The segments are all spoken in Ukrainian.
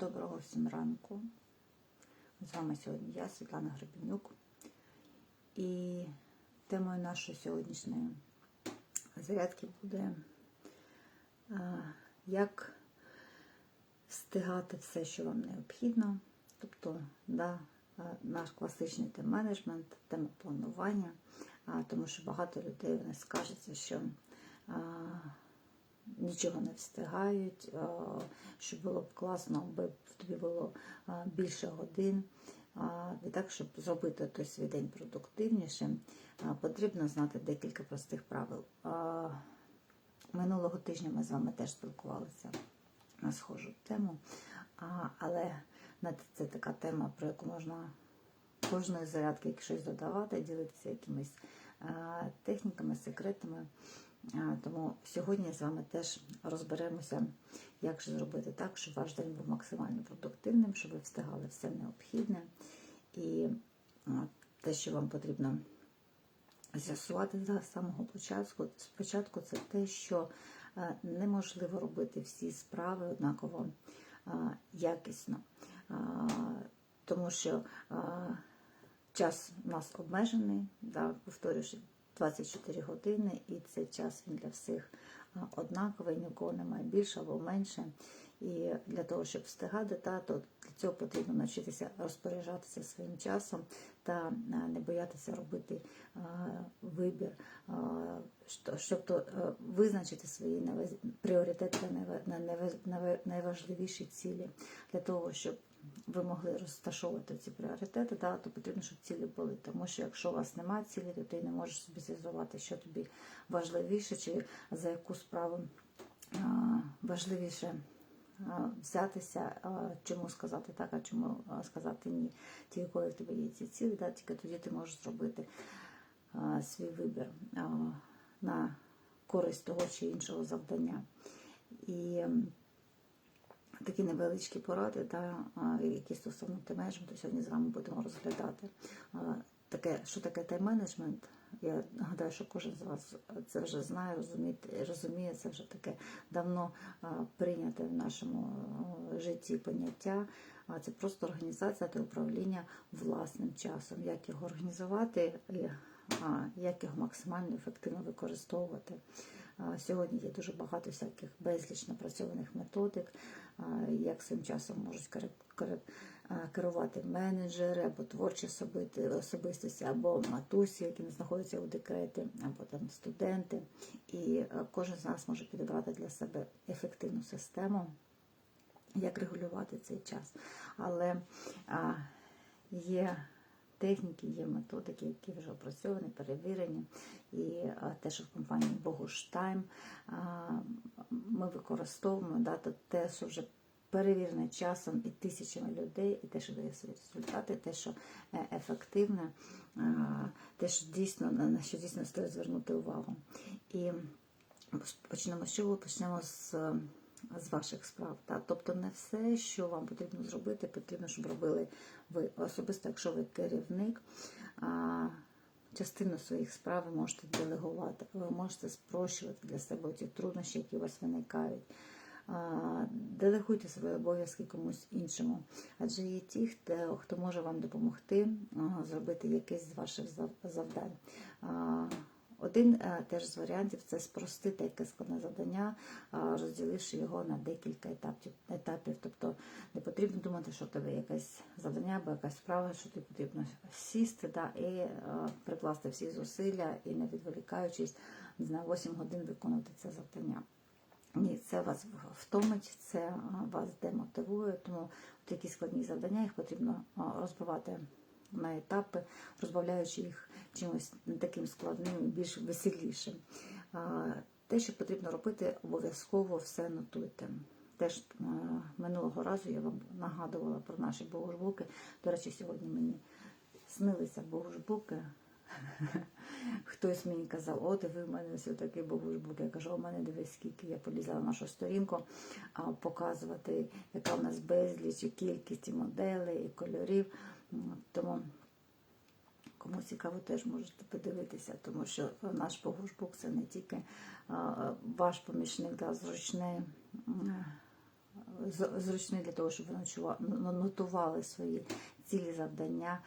Доброго всім ранку. З вами сьогодні я, Світлана Гребенюк. І темою нашої сьогоднішньої зарядки буде як встигати все, що вам необхідно. Тобто, да, наш класичний тем-менеджмент, тема планування, тому що багато людей вони скажуться, що нічого не встигають, а, що було б класно, аби в тобі було більше годин. І так, щоб зробити той свій день продуктивнішим, потрібно знати декілька простих правил. Минулого тижня ми з вами теж спілкувалися на схожу тему, але це така тема, про яку можна кожної зарядки щось додавати, ділитися якимись техніками, секретами. Тому сьогодні з вами теж розберемося, як же зробити так, щоб ваш день був максимально продуктивним, щоб ви встигали все необхідне. І те, що вам потрібно з'ясувати з самого початку, спочатку, це те, що е, неможливо робити всі справи однаково е, якісно. Тому що час у нас обмежений, да, повторюю, 24 години, і цей час він для всіх однаковий, ні в кого немає більше або менше. І для того, щоб встигати, та, то для цього потрібно навчитися розпоряджатися своїм часом та не боятися робити вибір, щоб то, визначити свої пріоритети на- найважливіші цілі для того, щоб ви могли розташовувати ці пріоритети, да, то потрібно, щоб цілі були. Тому що якщо у вас немає цілі, то ти не можеш собі з'ясувати, що тобі важливіше, чи за яку справу важливіше взятися, чому сказати так, а чому сказати ні. Тільки коли в тебе є ці цілі, да, тільки тоді ти можеш зробити а, свій вибір а, на користь того чи іншого завдання. І такі невеличкі поради, та, які стосовно тайм-менеджменту, сьогодні з вами будемо розглядати. Таке, що таке тайм-менеджмент? Я нагадаю, що кожен з вас це вже знає, розуміє, розуміє, це вже таке давно прийняте в нашому житті поняття. Це просто організація та управління власним часом. Як його організувати, як його максимально ефективно використовувати. Сьогодні є дуже багато всяких безліч напрацьованих методик, як цим часом можуть керувати менеджери або творчі особистості, або матусі, які знаходяться у декреті, або там студенти. І кожен з нас може підібрати для себе ефективну систему, як регулювати цей час. Але є техніки, є методики, які вже опрацьовані, перевірені. І те, що в компанії Богуштайм ми використовуємо да, те, що вже перевірене часом і тисячами людей, і те, що дає свої результати, те, що е, ефективне, те, що дійсно на що дійсно стоїть звернути увагу. І почнемо з чого? Почнемо з, з ваших справ. Та? Тобто не все, що вам потрібно зробити, потрібно, щоб робили ви. Особисто, якщо ви керівник, частину своїх справ ви можете делегувати, ви можете спрощувати для себе ті труднощі, які у вас виникають. Делегуйте свої обов'язки комусь іншому, адже є ті, хто, хто може вам допомогти зробити якесь з ваших зав- завдань. Один е, теж з варіантів це спростити якесь складне завдання, а, розділивши його на декілька етапів. етапів. Тобто не потрібно думати, що тебе якесь завдання або якась справа, що тобі потрібно сісти да, і е, прикласти всі зусилля і не відволікаючись знаю, 8 годин виконувати це завдання. Ні, це вас втомить, це вас демотивує, тому такі складні завдання їх потрібно розбивати на етапи, розбавляючи їх чимось не таким складним більш веселішим. Те, що потрібно робити, обов'язково все нотуйте. Теж минулого разу я вам нагадувала про наші богожбуки. До речі, сьогодні мені снилися богожбуки. Хтось мені казав, о, диви, в мене ось такий богушбук. Я кажу, у мене дивись, скільки я полізла на нашу сторінку показувати, яка в нас безліч, і кількість і моделей, і кольорів. Тому кому цікаво, теж можете подивитися, тому що наш погушбук це не тільки ваш помічник, да, зручний зручний для того, щоб ви нотували свої цілі завдання,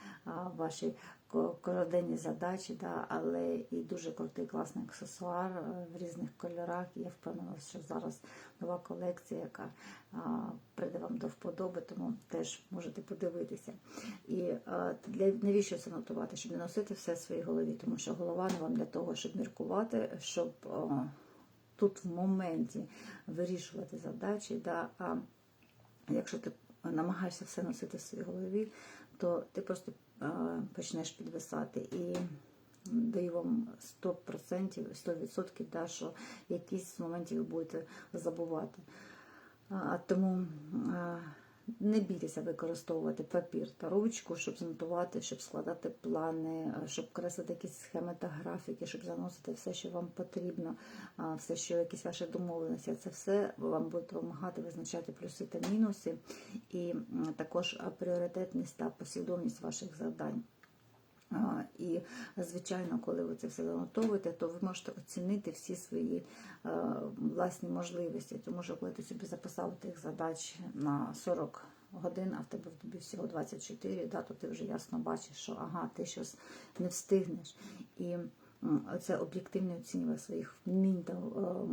ваші ко- короденні задачі, да, але і дуже крутий класний аксесуар е, в різних кольорах. Я впевнена, що зараз нова колекція, яка прийде вам до вподоби, тому теж можете подивитися. І а, для навіщо це нотувати? Щоб не носити все в своїй голові, тому що голова не вам для того, щоб міркувати, щоб а, тут в моменті вирішувати задачі. Да, а якщо ти намагаєшся все носити в своїй голові, то ти просто почнеш підвисати. І даю вам 100%, 100%, да, що якісь з моментів ви будете забувати. Тому а, не бійтеся використовувати папір та ручку, щоб занотувати, щоб складати плани, щоб креслити якісь схеми та графіки, щоб заносити все, що вам потрібно, все, що якісь ваші домовленості. Це все вам буде допомагати визначати плюси та мінуси, і також пріоритетність та послідовність ваших завдань. І, звичайно, коли ви це все занотовуєте, то ви можете оцінити всі свої е, власні можливості. Тому що коли ти собі записав тих задач на 40 годин, а в тебе в тобі всього 24, да, то ти вже ясно бачиш, що ага, ти щось не встигнеш. І це об'єктивне оцінювання своїх вмінь та е,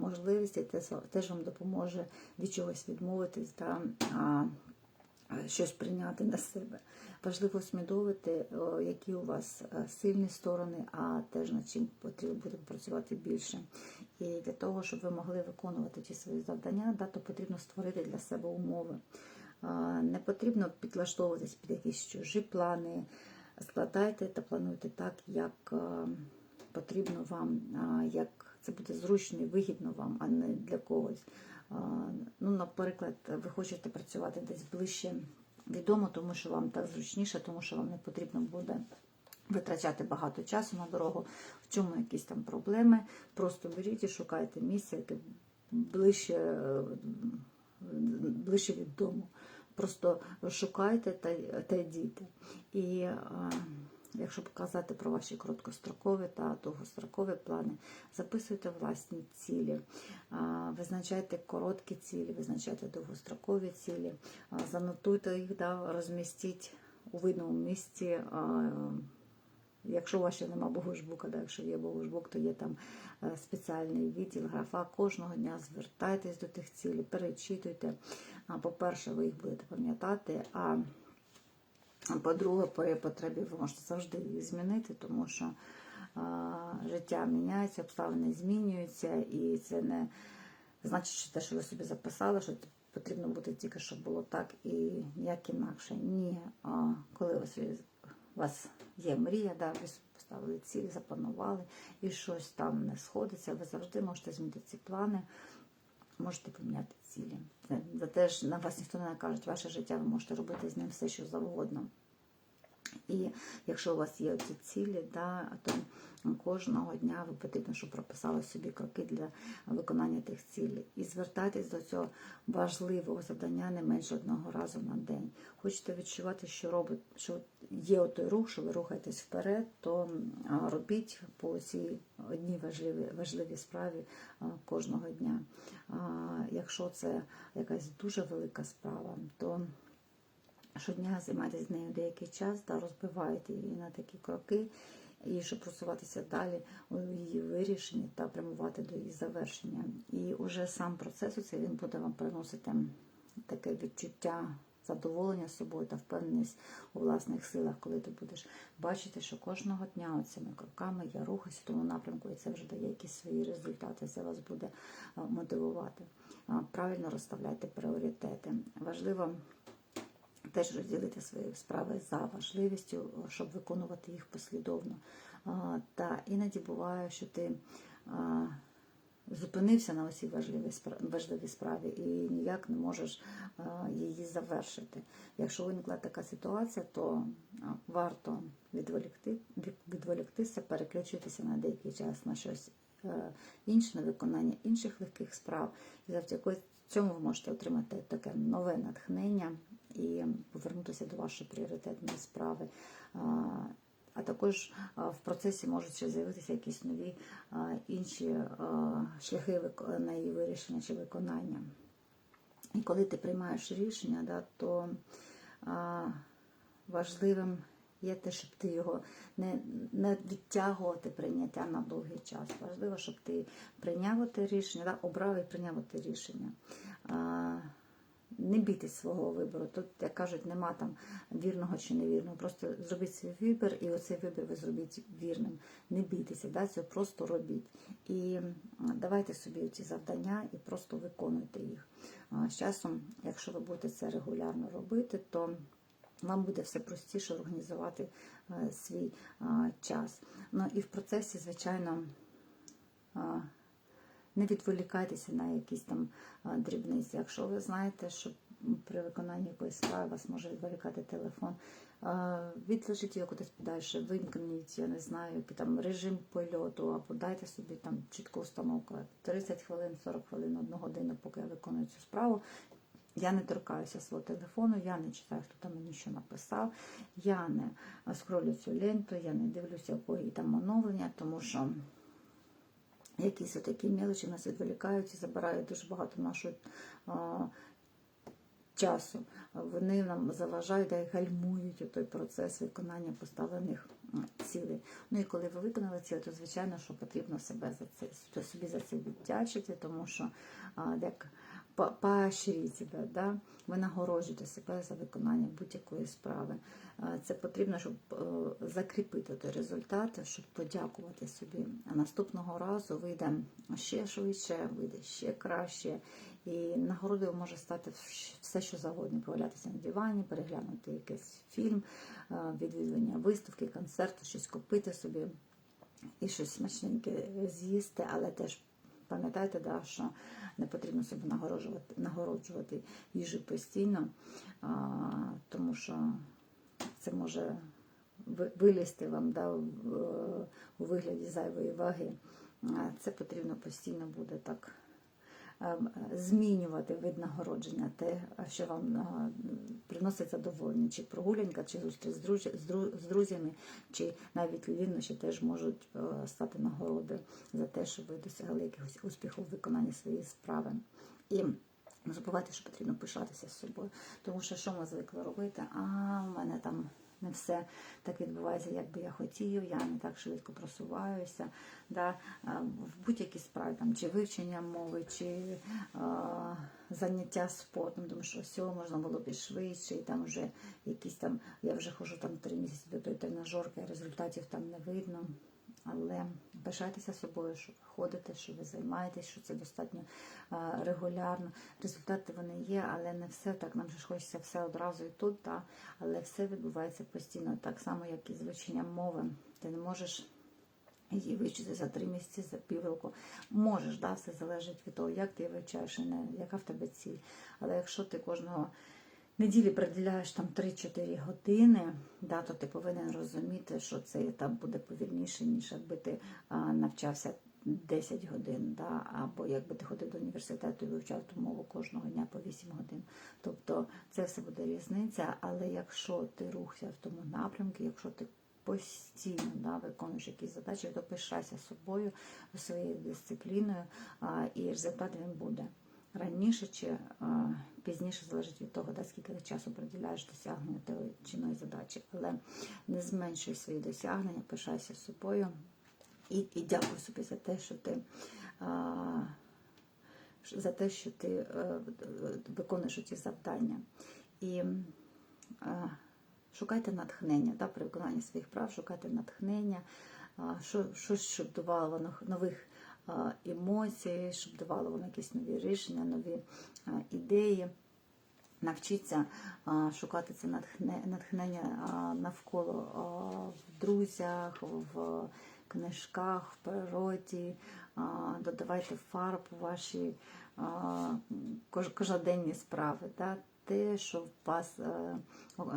можливостей теж, вам допоможе від чогось відмовитись. Да, щось прийняти на себе. Важливо усвідомити, о, які у вас е, сильні сторони, а теж над чим потрібно буде працювати більше. І для того, щоб ви могли виконувати ті свої завдання, да, то потрібно створити для себе умови. Не потрібно підлаштовуватись під якісь чужі плани. Складайте та плануйте так, як е, потрібно вам, як це буде зручно і вигідно вам, а не для когось. Ну, наприклад, ви хочете працювати десь ближче відомо, тому що вам так зручніше, тому що вам не потрібно буде витрачати багато часу на дорогу, в чому якісь там проблеми. Просто беріть і шукайте місце, яке ближче, ближче від дому. Просто шукайте та, та йдіть. І якщо казати про ваші короткострокові та довгострокові плани, записуйте власні цілі, визначайте короткі цілі, визначайте довгострокові цілі, занотуйте їх, да, розмістіть у видному місці. Якщо у вас ще нема Богушбука, да, якщо є Богушбук, то є там е, спеціальний відділ, графа. Кожного дня звертайтесь до тих цілей, перечитуйте. По-перше, ви їх будете пам'ятати. А по-друге, при потребі ви можете завжди їх змінити, тому що а, життя міняється, обставини змінюються, і це не значить, що те, що ви собі записали, що потрібно буде тільки, щоб було так і ніяк інакше. Ні, а коли є- у вас є мрія, да, ви поставили ціль, запланували, і щось там не сходиться, ви завжди можете змінити ці плани. Можете поміняти цілі. Це- За те ж на вас ніхто не накаже, ваше життя ви можете робити з ним все, що завгодно. І якщо у вас є ці цілі, да, то кожного дня ви потрібно, щоб прописали собі кроки для виконання тих цілей. І звертайтесь до цього важливого завдання не менше одного разу на день. Хочете відчувати, що робить, що є той рух, що ви рухаєтесь вперед, то робіть по цій одній важливій, важливій справі кожного дня. Якщо це якась дуже велика справа, то щодня займайтеся з нею деякий час та розбивайте її на такі кроки, і щоб просуватися далі у її вирішенні та прямувати до її завершення. І уже сам процес у цей він буде вам приносити таке відчуття задоволення собою та впевненість у власних силах, коли ти будеш бачити, що кожного дня цими кроками я рухаюся в тому напрямку, і це вже дає якісь свої результати. Це вас буде мотивувати. Правильно розставляйте пріоритети. Важливо теж розділити свої справи за важливістю, щоб виконувати їх послідовно. Та іноді буває, що ти зупинився на усій важливій справі і ніяк не можеш її завершити. Якщо виникла така ситуація, то варто відволікти, відволіктися, переключитися на деякий час на щось е, інше, на виконання інших легких справ. І завдяки цьому ви можете отримати таке нове натхнення і повернутися до вашої пріоритетної справи. А, також в процесі можуть ще з'явитися якісь нові інші шляхи на її вирішення чи виконання. І коли ти приймаєш рішення, да, то важливим є те, щоб ти його не, не відтягувати прийняття на довгий час. Важливо, щоб ти прийняв те рішення, да, обрав і прийняв те рішення. Не бійтесь свого вибору. Тут, як кажуть, нема там вірного чи невірного. Просто зробіть свій вибір, і оцей вибір ви зробіть вірним. Не бійтеся, да, це просто робіть. І давайте собі ці завдання і просто виконуйте їх. З часом, якщо ви будете це регулярно робити, то вам буде все простіше організувати е, свій час. Ну і в процесі, звичайно, не відволікайтеся на якісь там дрібниці. Якщо ви знаєте, що при виконанні якоїсь справи вас може відволікати телефон, відложіть його кудись подальше, вимкніть, я не знаю, там режим польоту, або дайте собі там чітку установку 30 хвилин, 40 хвилин, одну годину, поки я виконую цю справу. Я не торкаюся свого телефону, я не читаю, хто там мені що написав, я не скролю цю ленту, я не дивлюся якої там оновлення, тому що якісь отакі мелочі нас відволікають і забирають дуже багато нашого часу. Вони нам заважають і гальмують той процес виконання поставлених цілей. Ну і коли ви виконали ціль, то звичайно, що потрібно себе за це собі за це віддячити, тому що а, як поощріть себе, да? ви нагороджуєте себе за виконання будь-якої справи. Це потрібно, щоб е, закріпити той результат, щоб подякувати собі. А наступного разу вийде ще швидше, вийде ще краще. І нагородою може стати все, що завгодно. Повалятися на дивані, переглянути якийсь фільм, е, відвідування виставки, концерту, щось купити собі і щось смачненьке з'їсти, але теж пам'ятайте, да, що не потрібно себе нагороджувати, нагороджувати їжу постійно, а, тому що це може ви- вилізти вам да, у вигляді зайвої ваги. Це потрібно постійно буде так змінювати вид нагородження, те, що вам а, приносить задоволення, чи прогулянка, чи зустріч з, друз... з дру- з друзями, чи навіть лінощі теж можуть е, стати нагородою за те, що ви досягли якихось успіху в виконанні своєї справи. І не забувайте, що потрібно пишатися з собою. Тому що що ми звикли робити? А у мене там не все так відбувається, як би я хотів, я не так швидко просуваюся. Да? В будь-якій справі, там, чи вивчення мови, чи а, заняття спортом, тому що всього можна було б і швидше, і там вже якісь там, я вже хожу там три місяці до тої тренажерки, результатів там не видно. Але пишайтеся собою, що ви ходите, що ви займаєтесь, що це достатньо а, регулярно. Результати вони є, але не все так. Нам же ж хочеться все одразу і тут, та, але все відбувається постійно, так само, як і з вивченням мови. Ти не можеш її вивчити за три місяці, за півроку. Можеш, да, все залежить від того, як ти вивчаєш, і не, яка в тебе ціль. Але якщо ти кожного неділі приділяєш там 3-4 години, да, то ти повинен розуміти, що цей етап буде повільніше, ніж якби ти навчався 10 годин, да, або якби ти ходив до університету і вивчав ту мову кожного дня по 8 годин. Тобто це все буде різниця, але якщо ти рухся в тому напрямку, якщо ти постійно да, виконуєш якісь задачі, то пишайся собою, своєю дисципліною, а, і результат він буде раніше чи пізніше залежить від того, да, скільки ти часу приділяєш досягненню тієї чи іної задачі. Але не зменшуй свої досягнення, пишайся собою і, і дякую собі за те, що ти. За те, що ти е, виконуєш ці завдання. І е, шукайте натхнення да, при виконанні своїх прав, шукайте натхнення, а, що, щось, щоб давало нових а, емоцій, щоб давало вам якісь нові рішення, нові ідеї. Навчіться шукати це натхнення навколо в друзях, в книжках, в природі. Додавайте фарб у ваші кожноденні справи. Те, що вас е,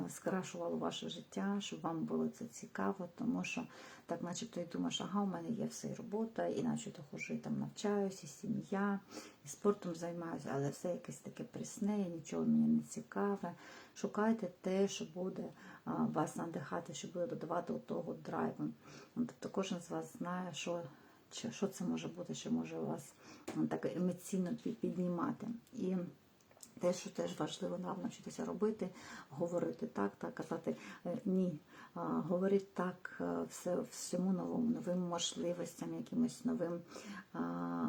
скрашувало ваше життя, щоб вам було це цікаво, тому що так, начебто, і думаєш, ага, у мене є все і робота, і начебто хожу, і там навчаюся, і сім'я, і спортом займаюся, але все якесь таке пресне, і нічого мені не цікаве. Шукайте те, що буде вас надихати, що буде додавати того драйву. Тобто кожен з вас знає, що, що це може бути, що може вас так емоційно пі- піднімати. І те, що теж важливо нам навчитися робити, говорити так, так, казати е, ні, Говорить так е, все, всьому новому, новим можливостям, якимось новим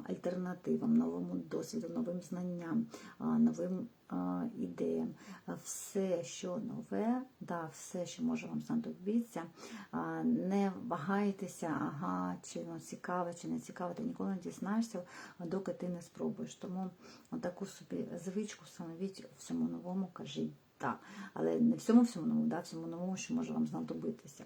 альтернативам, новому досвіду, новим знанням, новим ідеям. Все, що нове, да, все, що може вам знадобитися, не вагайтеся, ага, чи ну, цікаве, чи не цікаве, ти ніколи не дізнаєшся, доки ти не спробуєш. Тому таку собі звичку встановіть всьому новому, кажіть так. Але не всьому всьому новому, да, всьому новому, що може вам знадобитися.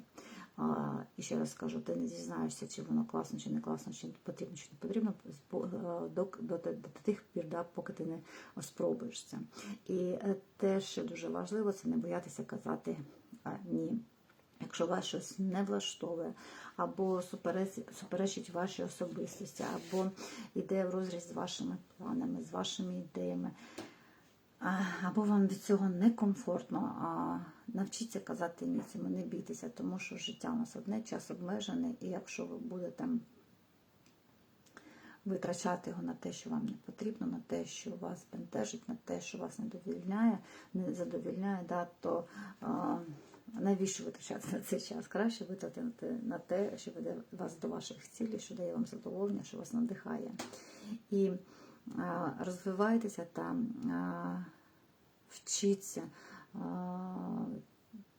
І ще раз скажу, ти не дізнаєшся, чи воно класно, чи не класно, чи потрібно, чи не потрібно по- е, до, до, до, тих пір, да, поки ти не спробуєш це. І те, що дуже важливо, це не боятися казати ні. Якщо вас щось не влаштовує, або супереч- суперечить вашій особистості, або йде в розріз з вашими планами, з вашими ідеями, або вам від цього некомфортно, а навчіться казати ні цьому, не бійтеся, тому що життя у нас одне, час обмежений, і якщо ви будете витрачати його на те, що вам не потрібно, на те, що вас бентежить, на те, що вас не довільняє, не задовільняє, да, то а, навіщо витрачати на цей час? Краще витратити на те, що веде вас до ваших цілей, що дає вам задоволення, що вас надихає. І розвивайтеся там, вчіться.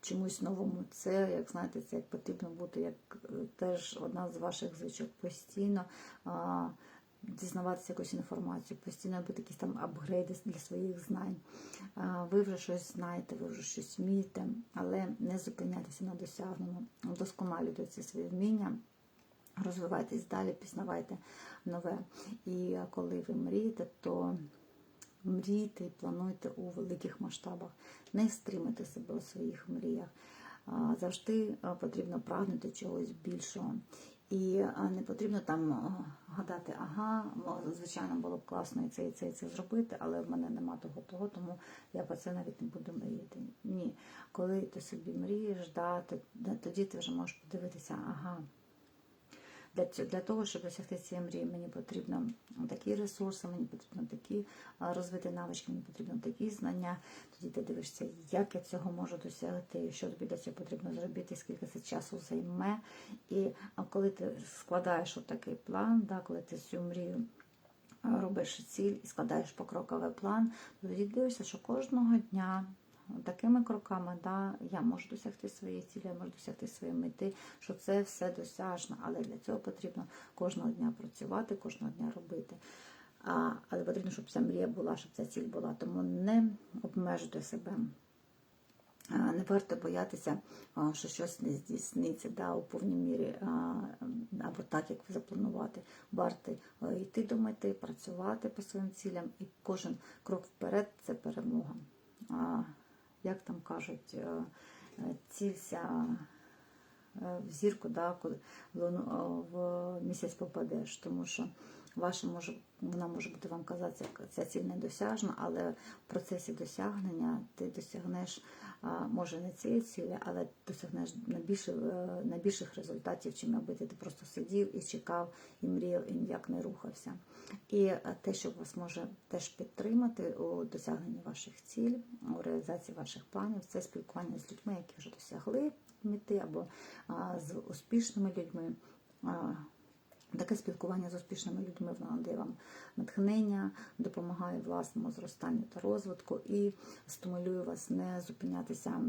Чомусь новому. Це, як знаєте, це як потрібно бути, як е, теж одна з ваших звичок постійно дізнаватися якусь інформацію, постійно робити якісь там апгрейди для своїх знань. Ви вже щось знаєте, ви вже щось вмієте, але не зупиняйтеся на досягненому, вдосконалюйте ці свої вміння. Розвивайтесь далі, пізнавайте нове. І коли ви мрієте, то мрійте і плануйте у великих масштабах. Не стримуйте себе у своїх мріях. Завжди потрібно прагнути чогось більшого. І не потрібно там гадати, ага, звичайно, було б класно і це, і це, і це зробити, але в мене нема того, того, тому я про це навіть не буду мріяти. Ні. Коли ти собі мрієш, да, тоді ти вже можеш подивитися, ага, для, того, щоб досягти цієї мрії, мені потрібно такі ресурси, мені потрібно такі розвити навички, мені потрібно такі знання. Тоді ти дивишся, як я цього можу досягти, що тобі для цього потрібно зробити, скільки це часу займе. І коли ти складаєш отакий план, да, коли ти цю мрію робиш ціль і складаєш покроковий план, тоді дивишся, що кожного дня. Такими кроками да, я можу досягти своєї цілі, я можу досягти своєї мети, що це все досяжно, але для цього потрібно кожного дня працювати, кожного дня робити. А, але потрібно, щоб ця мрія була, щоб ця ціль була. Тому не обмежуйте себе. Не варто боятися, що щось не здійсниться да, у повній мірі або так, як ви запланувати. Варто йти до мети, працювати по своїм цілям, і кожен крок вперед це перемога. Як там кажуть, е, е, цілься е, в зірку, да, коли в місяць попадеш, тому що ваша може, вона може бути вам казатися, ця ціль недосяжна, але в процесі досягнення ти досягнеш, може не цієї цілі, але досягнеш е, найбільших результатів, чим якби ти просто сидів і чекав, і мріяв, і ніяк не рухався. І е, те, що вас може теж підтримати у досягненні ваших цілей, у реалізації ваших планів, це спілкування з людьми, які вже досягли мети, або з успішними людьми. Таке спілкування з успішними людьми воно надає вам натхнення, допомагає власному зростанню та розвитку і стимулює вас не зупинятися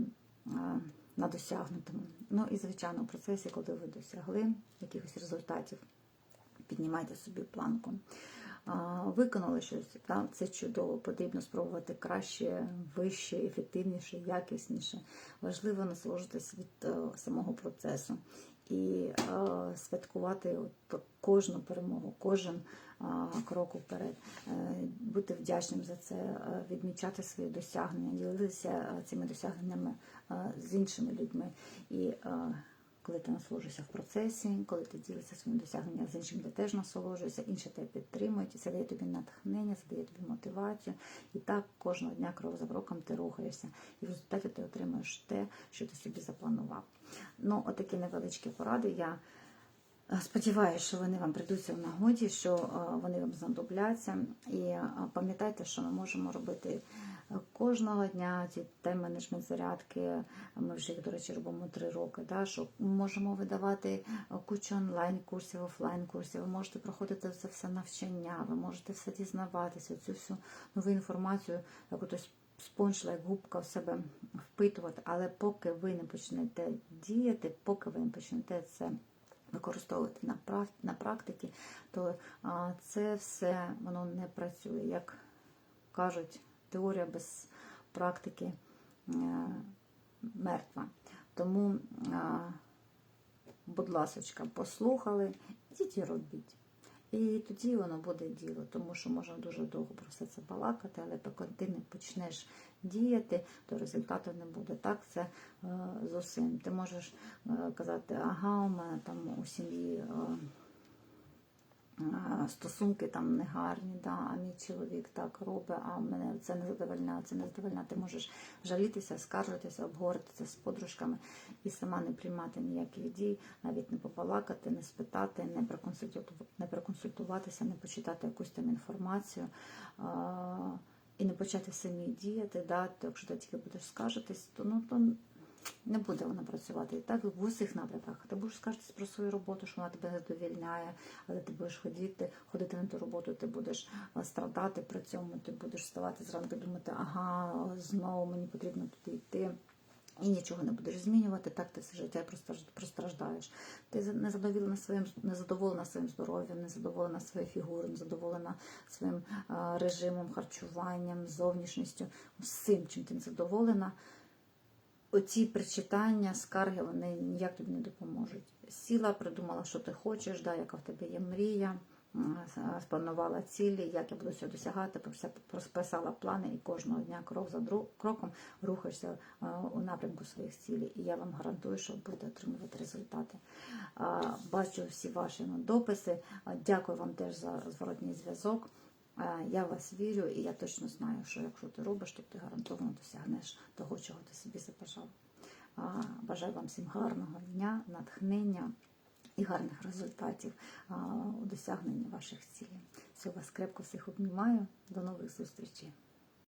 на досягнутому. Ну і звичайно, в процесі, коли ви досягли якихось результатів, піднімайте собі планку. Виконали щось, та, це чудово, потрібно спробувати краще, вище, ефективніше, якісніше. Важливо насолоджуватись від е, самого процесу і е, святкувати кожну перемогу, кожен е, крок вперед, Е, бути вдячним за це, відмічати свої досягнення, ділитися цими досягненнями з іншими людьми. І коли ти насолоджуєшся в процесі, коли ти ділишся своїм досягненням з іншим, ти теж насолоджуєшся, інші тебе підтримують, це дає тобі натхнення, це дає тобі мотивацію. І так кожного дня крок за кроком ти рухаєшся. І в результаті ти отримуєш те, що ти собі запланував. Ну, отакі невеличкі поради. Я е, сподіваюся, що вони вам прийдуться в нагоді, що е, вони вам знадобляться. І е, пам'ятайте, що ми можемо робити Кожного дня ці тайм-менеджмент зарядки, ми вже їх, до речі, робимо три роки. Да, що можемо видавати кучу онлайн-курсів, офлайн-курсів. Ви можете проходити це все навчання, ви можете все дізнаватися, цю всю нову інформацію, як ось спонжла, як губка в себе впитувати. Але поки ви не почнете діяти, поки ви не почнете це використовувати на практиці, то це все воно не працює. Як кажуть, теорія без практики е, мертва. Тому, будь ласочка, послухали, ідіть і робіть. І тоді воно буде діло, тому що можна дуже довго про все це балакати, але поки ти не почнеш діяти, то результату не буде. Так це е, з усім. Ти можеш е, казати, ага, у мене там у сім'ї. Стосунки там негарні, да, а мій чоловік так робить, а мене це не задовольняє, це не задовольняє. Ти можеш жалітися, скаржитися, обговоритися з подружками і сама не приймати ніяких дій, навіть не побалакати, не спитати, не проконсультувати, не проконсультуватися, не почитати якусь там інформацію. І не почати самі діяти, да, то якщо ти тільки будеш скаржитись, то ну то не буде вона працювати. Так в усіх напрямках. Ти будеш скаржитись про свою роботу, що вона тебе задовільняє, але ти будеш ходити, ходити на ту роботу, ти будеш страдати при цьому, ти будеш вставати зранку думати, ага, знову мені потрібно туди йти. І нічого не будеш змінювати, так ти все життя простраждаєш. Ти за- незадоволена своїм, незадоволена своїм здоров'ям, незадоволена своєю фігурою, незадоволена своїм а, режимом, харчуванням, зовнішністю, всім, чим ти незадоволена. Оці причитання, скарги, вони ніяк тобі не допоможуть. Сіла, придумала, що ти хочеш, да, яка в тебе є мрія, спланувала цілі, як я буду цього досягати, розписала плани і кожного дня крок за кроком рухаєшся е, у напрямку своїх цілей. І я вам гарантую, що будете отримувати результати. Бачу всі ваші дописи. Дякую вам теж за зворотній зв'язок. Е, Я вас вірю, і я точно знаю, що якщо ти робиш, то ти гарантовано досягнеш того, чого ти собі забажав. Бажаю вам всім гарного дня, натхнення і гарних результатів у досягненні ваших цілей. Все вас крепко всіх обнімаю. До нових зустрічей.